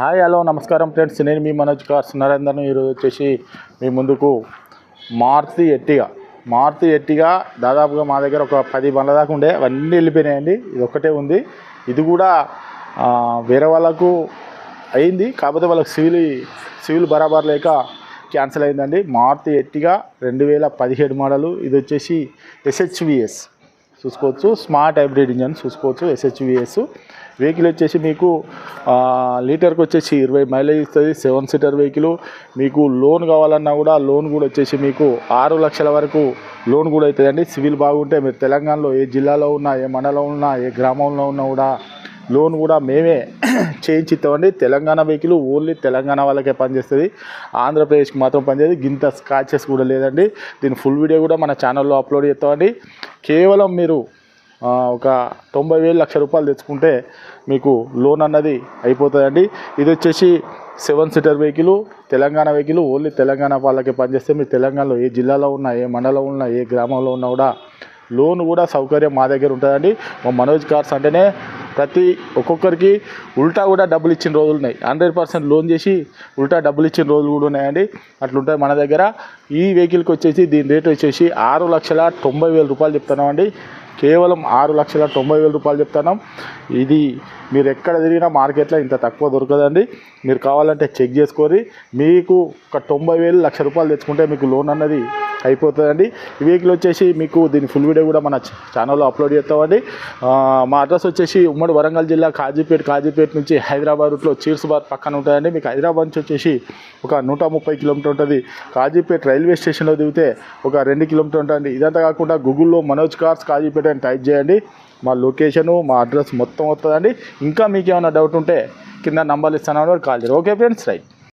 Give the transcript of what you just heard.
Hi hello నమస్కారం friends. నేను మీ Manoj cars నరేందర్ను ఈరోజు వచ్చేసి మీ ముందుకు మారుతి ఎట్టిగా మారుతి ఎట్టిగా దాదాపుగా మా దగ్గర ఒక పది బండ్ల దాకా ఉండే. అవన్నీ వెళ్ళిపోయినాయండి. ఇది ఒక్కటే ఉంది. ఇది కూడా వేరే వాళ్ళకు అయింది. కాకపోతే వాళ్ళకి సివిల్ సివిల్ బరాబర్ లేక క్యాన్సిల్ అయిందండి. మారుతి ఎట్టిగా రెండు వేల పదిహేడు మోడలు. ఇది వచ్చేసి ఎస్హెచ్విఎస్. చూసుకోవచ్చు. స్మార్ట్ హైబ్రిడ్ ఇంజన్ చూసుకోవచ్చు S H V S vehicle వచ్చేసి మీకు లీటర్కి వచ్చేసి ఇరవై మైలేజ్ ఇస్తుంది సెవెన్ సీటర్ వెహికల్ మీకు లోన్ కావాలన్నా కూడా లోన్ కూడా వచ్చేసి మీకు ఆరు లక్షల వరకు లోన్ కూడా అవుతుందండి. సివిల్ బాగుంటే మీరు తెలంగాణలో ఏ జిల్లాలో ఉన్నా ఏ మండలంలో ఉన్నా ఏ గ్రామంలో ఉన్నా కూడా లోన్ కూడా మేమే చేయించిస్తామండి. తెలంగాణ వెహికల్ ఓన్లీ తెలంగాణ వాళ్ళకే పనిచేస్తుంది. ఆంధ్రప్రదేశ్కి మాత్రం పనిచేది గింత స్క్రాచెస్ కూడా లేదండి. దీని ఫుల్ వీడియో కూడా మన ఛానల్లో అప్లోడ్ చేస్తామండి. కేవలం మీరు ఒక తొంభై వేలు లక్ష రూపాయలు తెచ్చుకుంటే మీకు లోన్ అన్నది అయిపోతుందండి. ఇది వచ్చేసి seven seater vehicle Telangana vehicle only Telangana వాళ్ళకే పనిచేస్తే మీరు తెలంగాణలో ఏ జిల్లాలో ఉన్నా ఏ మండలంలో ఉన్నా ఏ గ్రామంలో ఉన్నా కూడా లోన్ కూడా సౌకర్యం మా దగ్గర ఉంటుందండి. మా మనోజ్ కార్స్ అంటేనే ప్రతి ఒక్కొక్కరికి ఉల్టా కూడా డబ్బులు ఇచ్చిన రోజులు ఉన్నాయి. హండ్రెడ్ పర్సెంట్ లోన్ చేసి ఉల్టా డబ్బులు ఇచ్చిన రోజులు కూడా ఉన్నాయండి. అట్లుంటాయి మన దగ్గర. ఈ వెహికల్కి వచ్చేసి దీని రేట్ వచ్చేసి ఆరు లక్షల తొంభై వేల రూపాయలు చెప్తున్నామండి. కేవలం ఆరు లక్షల తొంభై వేల రూపాయలు చెప్తున్నాం. ఇది మీరు ఎక్కడ తిరిగినా మార్కెట్లో ఇంత తక్కువ దొరకదండి. మీరు కావాలంటే చెక్ చేసుకొని మీకు ఒక తొంభై వేలు లక్ష రూపాయలు తెచ్చుకుంటే మీకు లోన్ అన్నది అయిపోతుందండి. ఈ వెహికల్ వచ్చేసి మీకు దీని ఫుల్ వీడియో కూడా మన ఛానల్లో అప్లోడ్ చేస్తామండి. మా అడ్రస్ వచ్చేసి ఉమ్మడి వరంగల్ జిల్లా కాజీపేట కాజీపేట నుంచి హైదరాబాద్ రూట్లో చీర్స్బాద్ పక్కన ఉంటుందండి. మీకు హైదరాబాద్ నుంచి వచ్చేసి ఒక నూట ముప్పై కిలోమీటర్ ఉంటుంది. కాజీపేట రైల్వే స్టేషన్లో దిగితే ఒక రెండు కిలోమీటర్ ఉంటుంది ఇదంతా కాకుండా గూగుల్లో మనోజ్ కార్స్ కాజీపేట అని టైప్ చేయండి. మా లొకేషను మా అడ్రస్ మొత్తం వస్తుందండి. ఇంకా మీకు ఏమైనా డౌట్ ఉంటే కింద నంబర్లు ఇస్తాను కాల్ చేయండి. Okay friends right.